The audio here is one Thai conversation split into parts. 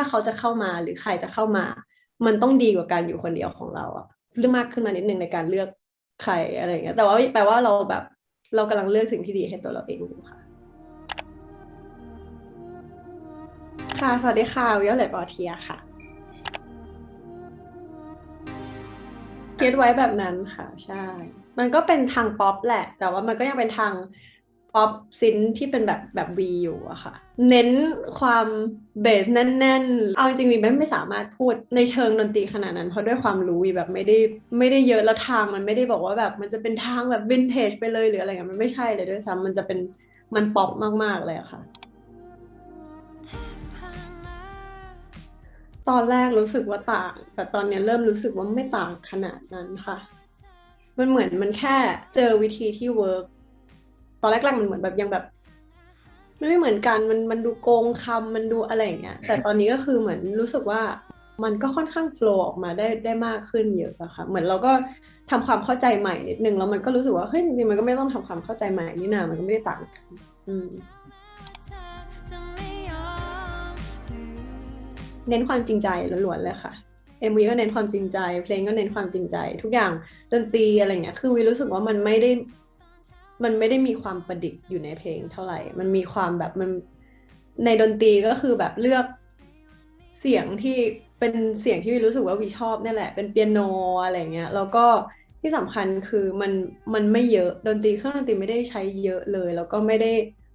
ถ้าเขาจะเข้ามาหรือใครจะเข้ามา มันต้องดีกว่าการอยู่คนเดียวของเราอะเรื่องมากขึ้นมานิดนึงในการเลือกใครอะไรเงี้ยแต่ว่าแปลว่าเราแบบเรากำลังเลือกสิ่งที่ดีให้ตัวเราเองอยู่ค่ะค่ะสวัสดีค่ะวิโอเลตบอเทียค่ะคิดไว้แบบนั้นค่ะ ใช่ มันก็เป็นทางป๊อปแหละ แต่ว่ามันก็ยังเป็นทาง ป๊อปซินที่เป็นแบบแบบวีอยู่อะค่ะ เน้นความเบสแน่นๆ เอาจริงวีไม่ไม่สามารถพูดในเชิงดนตรีขนาดนั้น เพราะด้วยความรู้วีแบบไม่ได้ไม่ได้เยอะแล้วทางมันไม่ได้บอกว่าแบบมันจะเป็นทางแบบวินเทจไปเลยหรืออะไรเงี้ยมันไม่ใช่เลยด้วยซ้ำมันจะเป็นมันป๊อปมากๆเลยอะค่ะ ตอนแรกรู้สึกว่าต่าง แต่ตอนนี้เริ่มรู้สึกว่าไม่ต่างขนาดนั้นค่ะ มันเหมือนมันแค่เจอวิธีที่เวิร์ก ตอนแรกๆมันเหมือนแบบยังแบบมันไม่เหมือนกันมันมันดูโกงคำมันดูอะไรอย่างเงี้ย แต่ตอนนี้ก็คือเหมือนรู้สึกว่ามันก็ค่อนข้างโฟล์ออกมาได้ได้มากขึ้นเยอะอะค่ะ เหมือนเราก็ทำความเข้าใจใหม่นิดนึงแล้วมันก็รู้สึกว่าเฮ้ยจริงๆมันก็ไม่ต้องทำความเข้าใจใหม่นี่นามันก็ไม่ได้ต่างกันอืมเน้นความจริงใจล้วนๆเลยค่ะ MV ก็เน้นความจริงใจ เพลงก็เน้นความจริงใจ ทุกอย่างดนตรีอะไรเงี้ยคือวีรู้สึกว่ามันไม่ได้ มันไม่ได้มีความประดิษฐ์อยู่ในเพลงเท่าไหร่ มันมีความแบบมันในดนตรีก็คือแบบเลือกเสียงที่เป็นเสียงที่วีรู้สึกว่าวีชอบนี่แหละ เป็นเปียโนอะไรเงี้ย แล้วก็ที่สำคัญคือมันมันไม่เยอะดนตรีเครื่องดนตรีไม่ได้ใช้เยอะเลย แล้วก็ไม่ได้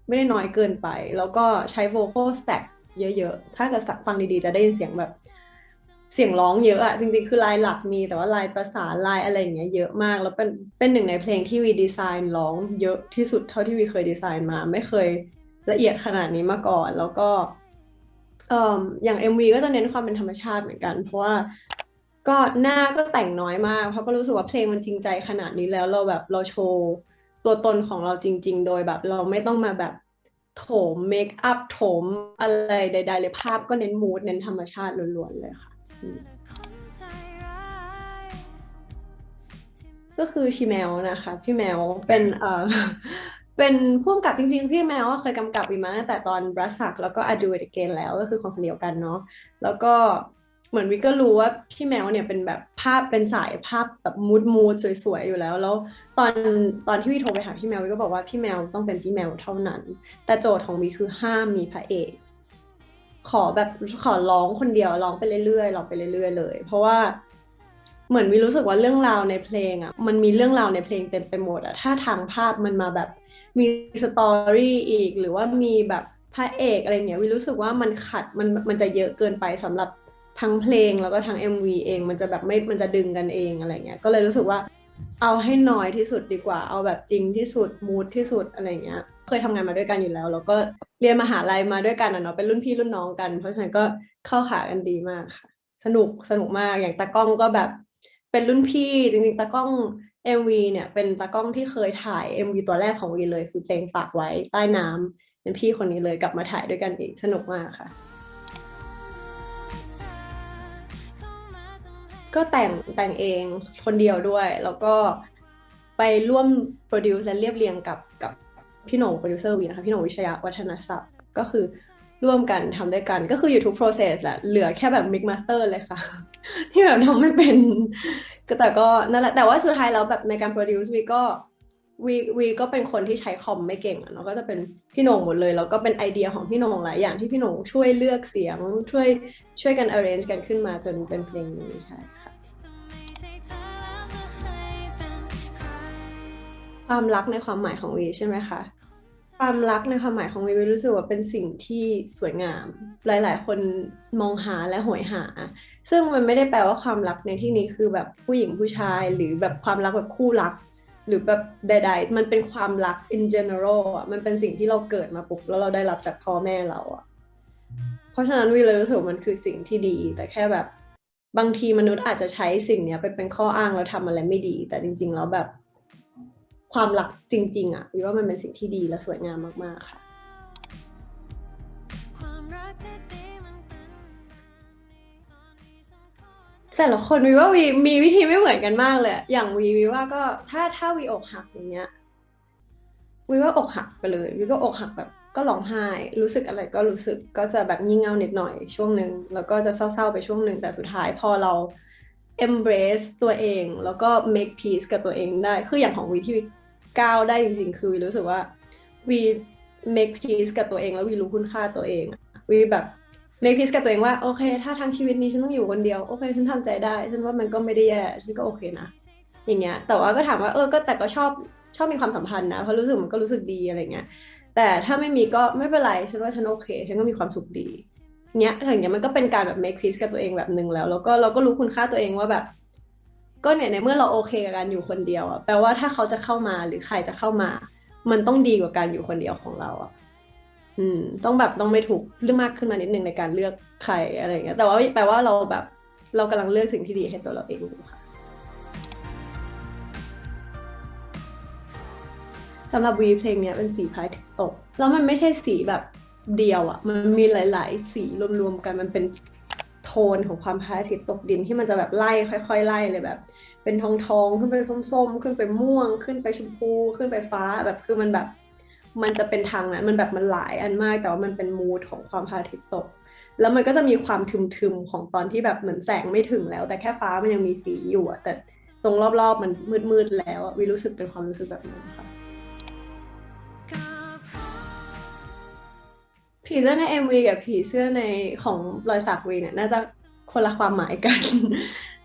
ไม่ได้น้อยเกินไป แล้วก็ใช้ vocal stack เยอะๆ ถ้าเกิดฟังดีๆ จะได้ยินเสียงแบบ เสียงร้องเยอะอะจริงๆ คือลายหลักมีแต่ว่าลายประสานลายอะไรอย่างเงี้ยเยอะมาก แล้วเป็นเป็นหนึ่งในเพลงที่วีดีไซน์ร้องเยอะที่สุดเท่าที่วีเคยดีไซน์มา ไม่เคยละเอียดขนาดนี้มาก่อน แล้วก็เอ่ออย่าง MV ก็จะเน้นความเป็นธรรมชาติเหมือนกัน เพราะว่าก็หน้าก็แต่งน้อยมาก เพราะก็รู้สึกว่าเพลงมันจริงใจขนาดนี้แล้วเราแบบเราโชว์ตัวตนของเราจริง ๆ โดยแบบเราไม่ต้องมาแบบโถมเมคอัพโถมอะไรใด ๆ เลยภาพก็เน้นมูดเน้นธรรมชาติล้วนๆเลยค่ะ ก็คือชีแมวนะคะ พี่แมวเป็นเอ่อเป็นผู้กำกับจริง ๆ พี่แมวเคยกำกับวีมาตั้งแต่ตอนบรัสซักแล้วก็ I Do It Again แล้วก็คือคนคนเดียวกันเนาะแล้วก็เหมือนวิก็รู้ว่าพี่แมวเนี่ยเป็นแบบภาพเป็นสายภาพแบบมูดมูดสวยๆอยู่แล้ว แล้วตอนตอนที่วิโทรไปหาพี่แมววิก็บอกว่าพี่แมวต้องเป็นพี่แมวเท่านั้น แต่โจทย์ของวิคือห้ามมีพระเอก ขอแบบขอร้องคนเดียวร้องไปเรื่อยๆร้องไปเรื่อย ๆ เลย เพราะว่าเหมือนวิรู้สึกว่าเรื่องราวในเพลงอะมันมีเรื่องราวในเพลงเต็มไปหมดอะถ้าทางภาพมันมาแบบมีสตอรี่อีกหรือว่ามีแบบพระเอกอะไรเงี้ยวิรู้สึกว่ามันขัดมันมันจะเยอะเกินไปสำหรับทั้งเพลงแล้วก็ทั้ง MV เอง มันจะแบบไม่มันจะดึงกันเองอะไรเงี้ยก็เลยรู้สึกว่า เอาให้น้อยที่สุดดีกว่า เอาแบบจริงที่สุดมูดที่สุดอะไรเงี้ย เคยทำงานมาด้วยกันอยู่แล้ว แล้วก็เรียนมหาลัยมาด้วยกันอะเนาะเป็นรุ่นพี่รุ่นน้องกัน เพราะฉะนั้นก็เข้าขากันดีมากค่ะ สนุกสนุกมากอย่างตากล้องก็แบบเป็นรุ่นพี่จริงๆตากล้อง MV เนี่ยเป็นตากล้องที่เคยถ่าย MV ตัวแรกของวีเลย คือเพลงฝากไว้ใต้น้ำเป็นพี่คนนี้เลยกลับมาถ่ายด้วยกันอีกสนุกมากค่ะ ก็แต่งแต่งเองคนเดียวด้วย แล้วก็ไปร่วมโปรดิวซ์และเรียบเรียงกับกับพี่หนงโปรดิวเซอร์วีนะคะพี่หนงวิชยาวัฒนศัพท์ ก็คือร่วมกันทำด้วยกัน ก็คืออยู่ทุก process แหละเหลือแค่แบบ mix master เลยค่ะ ที่แบบทำไม่เป็นแต่ก็นั่นแหละแต่ว่าสุดท้ายแล้วแบบในการโปรดิวซ์วีก็ วีวีก็เป็นคนที่ใช้คอมไม่เก่งอะเนาะก็จะเป็นพี่หนงหมดเลยแล้วก็เป็นไอเดียของพี่หนงหลายอย่างที่พี่หนงช่วยเลือกเสียงช่วยช่วยกัน arrange กันขึ้นมาจนเป็นเพลงนี้ใช่ค่ะความรักในความหมายของวีใช่ไหมคะความรักในความหมายของวีวีรู้สึกว่าเป็นสิ่งที่สวยงาม หลาย ๆ คนมองหาและหวยหา ซึ่งมันไม่ได้แปลว่าความรักในที่นี้คือแบบผู้หญิงผู้ชายหรือแบบความรักแบบคู่รัก หรือแบบใดๆ มันเป็นความรัก in general อะ มันเป็นสิ่งที่เราเกิดมาปุ๊บแล้วเราได้รับจากพ่อแม่เราอะ เพราะฉะนั้นวีเลยรู้สึกมันคือสิ่งที่ดี แต่แค่แบบบางทีมนุษย์อาจจะใช้สิ่งเนี้ยไปเป็นข้ออ้างแล้วทำอะไรไม่ดี แต่จริง ๆ แล้วแบบความรักจริง ๆ อะวิว่ามันเป็นสิ่งที่ดีและสวยงามมากๆค่ะ แต่ละคนวีว่าวีมีวิธีไม่เหมือนกันมากเลย อย่างวีวีว่าก็ถ้าถ้าวีอกหักอย่างเงี้ยวีว่าอกหักไปเลยวีก็อกหักแบบก็ร้องไห้ รู้สึกอะไรก็รู้สึกก็จะแบบงี่เง่านิดหน่อยช่วงหนึ่งแล้วก็จะเศร้าๆไปช่วงหนึ่งแต่สุดท้ายพอเรา embrace ตัวเอง แล้วก็ make peace กับตัวเองได้ คืออย่างของวีที่วีก้าวได้จริง ๆ คือวีรู้สึกว่าวี make peace กับตัวเอง แล้ววีรู้คุณค่าตัวเองวีแบบ make peace กับตัวเองว่าโอเค ถ้าทั้งชีวิตนี้ฉันต้องอยู่คนเดียวโอเคฉันทำใจได้ฉันว่ามันก็ไม่ได้แย่ฉันก็โอเคนะอย่างเงี้ย แต่ว่าก็ถามว่าเออก็แต่ก็ชอบชอบมีความสัมพันธ์นะเพราะรู้สึกมันก็รู้สึกดีอะไรเงี้ยแต่ถ้าไม่มีก็ไม่เป็นไรฉันว่าฉันโอเคฉันก็มีความสุขดีเนี้ยอย่างเงี้ยมันก็เป็นการแบบ make peace กับตัวเองแบบหนึ่งแล้ว แล้วก็เราก็รู้คุณค่าตัวเองว่าแบบ ก็เนี่ยในเมื่อเราโอเคกับการอยู่คนเดียวอะแปลว่าถ้าเขาจะเข้ามาหรือใครจะเข้ามา มันต้องดีกว่าการอยู่คนเดียวของเราอะ อืม ต้องแบบต้องไม่ถูกเรื่องมากขึ้นมานิดนึงในการเลือกใครอะไรเงี้ยแต่ว่าแปลว่าเราแบบเรากำลังเลือกสิ่งที่ดีให้ตัวเราเองอยู่ค่ะสำหรับวีเพลงเนี้ยเป็นสีพายตก แล้วมันไม่ใช่สีแบบเดียวอะ่ะ มันมีหลาย ๆ สีรวม ๆ กันมันเป็นโทนของความพระอาทิตย์ตกดินที่มันจะแบบไล่ค่อย ๆ ไล่เลยแบบ เป็นทองทองขึ้นไปส้ม ๆ ขึ้นไปม่วง ขึ้นไปชมพู ขึ้นไปฟ้าแบบคือมันแบบ มันจะเป็นทางนั้นมันแบบมันหลายอันมากแต่ว่ามันเป็นมูดของความพระอาทิตย์ตก แล้วมันก็จะมีความทึมๆของตอนที่แบบเหมือนแสงไม่ถึงแล้ว แต่แค่ฟ้ามันยังมีสีอยู่แต่ตรงรอบๆมันมืดๆแล้ววิรู้สึกเป็นความรู้สึกแบบนั้นค่ะผีเสื้อใน MV กับผีเสื้อในของรอยสักวีเนี่ยน่าจะคนละความหมายกัน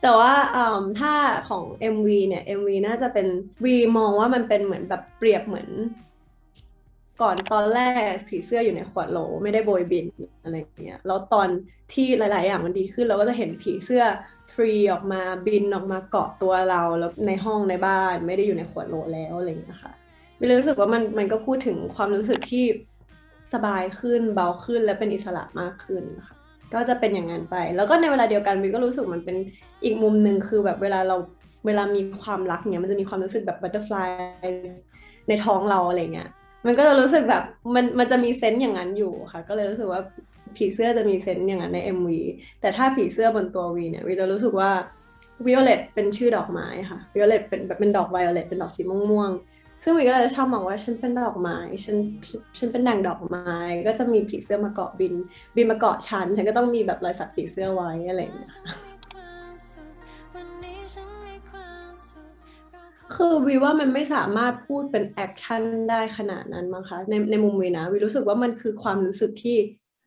แต่ว่าถ้าของ MV เนี่ย MV น่าจะเป็นวีมองว่ามันเป็นเหมือนแบบเปรียบเหมือน ก่อนตอนแรกผีเสื้ออยู่ในขวดโหลไม่ได้โบยบินอะไรเงี้ยแล้วตอนที่หลาย ๆ อย่างมันดีขึ้นเราก็จะเห็นผีเสื้อฟรีออกมาบินออกมาเกาะตัวเราแล้วในห้องในบ้านไม่ได้อยู่ในขวดโหลแล้วอะไรอย่างเงี้ยค่ะวิรู้สึกว่ามันมันก็พูดถึงความรู้สึกที่สบายขึ้นเบาขึ้นและเป็นอิสระมากขึ้นนะคะก็จะเป็นอย่างนั้นไป แล้วก็ในเวลาเดียวกันวิก็รู้สึกมันเป็นอีกมุมหนึ่งคือแบบเวลาเราเวลามีความรักเนี่ยมันจะมีความรู้สึกแบบบัตเตอร์ฟลายในท้องเราอะไรเงี้ย มันก็จะรู้สึกแบบมันมันจะมีเซนต์อย่างนั้นอยู่ค่ะ ก็เลยรู้สึกว่าผีเสื้อจะมีเซนต์อย่างนั้นใน MV แต่ถ้าผีเสื้อบนตัววีเนี่ยวีจะรู้สึกว่าวิโอเลตเป็นชื่อดอกไม้ค่ะวิโอเลตเป็นแบบเป็นดอกไวโอเลตเป็นดอกสีม่วงซึ่งวีก็เลยชอบมองว่าฉันเป็นดอกไม้ฉันฉันเป็นนางดอกไม้ ก็จะมีผีเสื้อมาเกาะบิน บินมาเกาะฉันฉันก็ต้องมีแบบรอยสักผีเสื้อไว้อะไรอย่างเงี้ย คือวีว่ามันไม่สามารถพูดเป็นแอคชั่นได้ขนาดนั้นมั้งคะในในมุมวีนะวีรู้สึกว่ามันคือความรู้สึกที่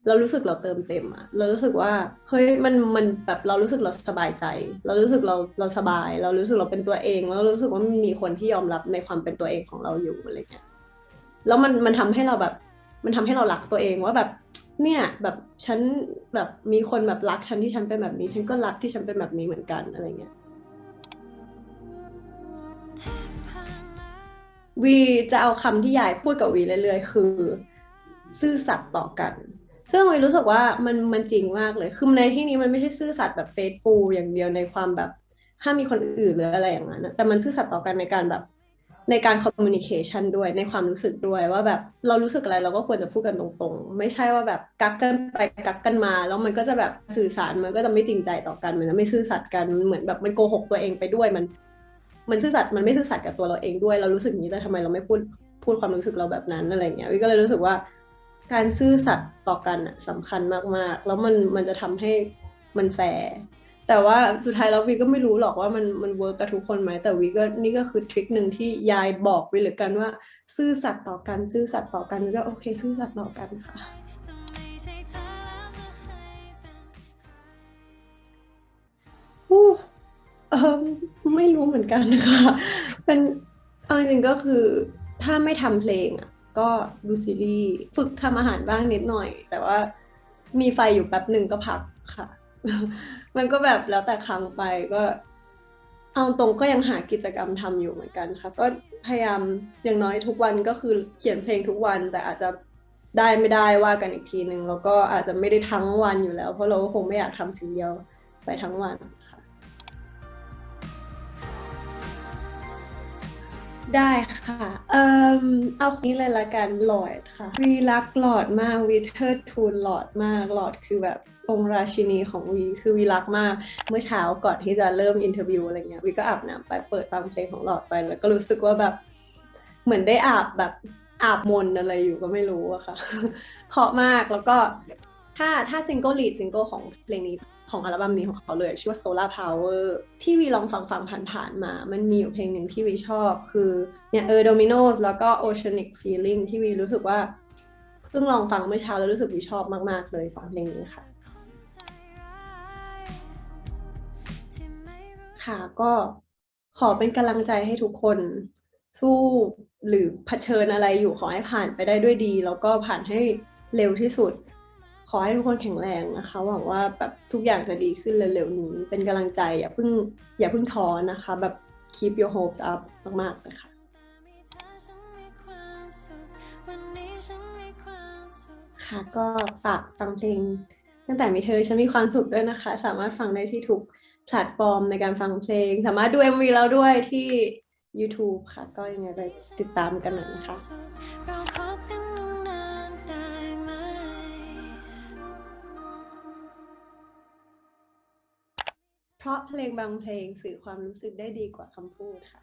เรารู้สึกเราเติมเต็มอะเรารู้สึกว่าเฮ้ยมันมันแบบเรารู้สึกเราสบายใจ เรารู้สึกเราเราสบาย เรารู้สึกเราเป็นตัวเองแล้วรู้สึกว่ามันมีคนที่ยอมรับในความเป็นตัวเองของเราอยู่อะไรเงี้ยแล้วมันมันทำให้เราแบบ มันทำให้เรารักตัวเองว่าแบบเนี่ยแบบฉันแบบมีคนแบบรักฉันที่ฉันเป็นแบบนี้ ฉันก็รักที่ฉันเป็นแบบนี้เหมือนกันอะไรเงี้ย วีจะเอาคำที่ยายพูดกับวีเรื่อยๆ คือ ซื่อสัตย์ต่อกัน ซึ่งวิรู้สึกว่ามันมันจริงมากเลย คือในที่นี้มันไม่ใช่ซื่อสัตย์แบบเฟซฟูอย่างเดียวในความแบบห้ามมีคนอื่นหรืออะไรอย่างนั้นแต่มันซื่อสัตย์ต่อกันในการแบบในการคอมมูนิเคชันด้วยในความรู้สึกด้วยว่าแบบเรารู้สึกอะไรเราก็ควรจะพูดกันตรงๆ ไม่ใช่ว่าแบบกักกันไปกักกันมา แล้วมันก็จะแบบสื่อสารมันก็จะไม่จริงใจต่อกัน มันจะไม่ซื่อสัตย์กันเหมือนแบบมันโกหกตัวเองไปด้วยมัน มันซื่อสัตย์มันไม่ซื่อสัตย์กับตัวเราเองด้วย เรารู้สึกนี้แต่ทำไมเราไม่พูดพูดความรู้สึกเราแบบนั้นอะไรเงี้ยวิก็เลยรู้สึกว่าการซื่อสัตย์ต่อกันอะสำคัญมากๆ แล้วมันมันจะทำให้มันแฟร์แต่ว่าสุดท้ายแล้ววีก็ไม่รู้หรอกว่ามันมันเวิร์กกับทุกคนไหมแต่วีก็นี่ก็คือทริคหนึ่งที่ยายบอกไว้เหลือกันว่า ซื่อสัตย์ต่อกันซื่อสัตย์ต่อกันก็โอเค ซื่อสัตย์ต่อกันค่ะ เออไม่รู้เหมือนกันนะคะเป็นเอาจริงก็คือถ้าไม่ทำเพลงอะก็ดูซีรีส์ฝึกทำอาหารบ้างนิดหน่อย แต่ว่ามีไฟอยู่แป๊บหนึ่งก็พักค่ะ มันก็แบบแล้วแต่ครั้งไปก็ เอาตรงก็ยังหากิจกรรมทำอยู่เหมือนกันค่ะ ก็พยายามอย่างน้อยทุกวันก็คือเขียนเพลงทุกวัน แต่อาจจะได้ไม่ได้ว่ากันอีกทีหนึ่งแล้วก็อาจจะไม่ได้ทั้งวันอยู่แล้ว เพราะเราก็คงไม่อยากทำสิ่งเดียวไปทั้งวัน ได้ค่ะ เอ่อเอาคนนี้เลยละกันหลอดค่ะวีรักหลอดมากวีเทิดทูนหลอดมากหลอดคือแบบองค์ราชินีของวีคือวีรักมาก เมื่อเช้าก่อนที่จะเริ่มอินเทอร์วิวอะไรเงี้ยวีก็อาบน้ำไปเปิดฟังเพลงของหลอดไป แล้วก็รู้สึกว่าแบบเหมือนได้อาบแบบอาบมนอะไรอยู่ก็ไม่รู้อะค่ะเพราะมากแล้วก็ถ้าถ้าซิงเกิลลีดซิงเกิลของเพลงนี้ ของอัลบั้มนี้ของเขาเลย ชื่อว่า Solar Power ที่วีลองฟังฟังผ่านๆมา มันมีอยู่เพลงหนึ่งที่วีชอบ คือเนี่ยเออ Dominoes แล้วก็ Oceanic Feeling ที่วีรู้สึกว่าเพิ่งลองฟังเมื่อเช้าแล้วรู้สึกวีชอบมาก ๆ เลยสองเพลงนี้ค่ะ ค่ะก็ขอเป็นกำลังใจให้ทุกคนสู้หรือเผชิญอะไรอยู่ขอให้ผ่านไปได้ด้วยดี แล้วก็ผ่านให้เร็วที่สุด ขอให้ทุกคนแข็งแรงนะคะ หวังว่าแบบทุกอย่างจะดีขึ้นเร็วๆนี้ เป็นกำลังใจอย่าเพิ่งอย่าเพิ่งท้อนะคะ แบบ keep your hopes up มากๆเลยค่ะค่ะก็ฝากฟังเพลงตั้งแต่มีเธอฉันมีความสุขด้วยนะคะ สามารถฟังได้ที่ทุกแพลตฟอร์มในการฟังเพลง สามารถดู MV แล้วด้วยที่ YouTube ค่ะ ก็ยังไงไปติดตามกันหน่อยนะคะ เพราะเพลงบางเพลงสื่อความรู้สึกได้ดีกว่าคำพูดค่ะ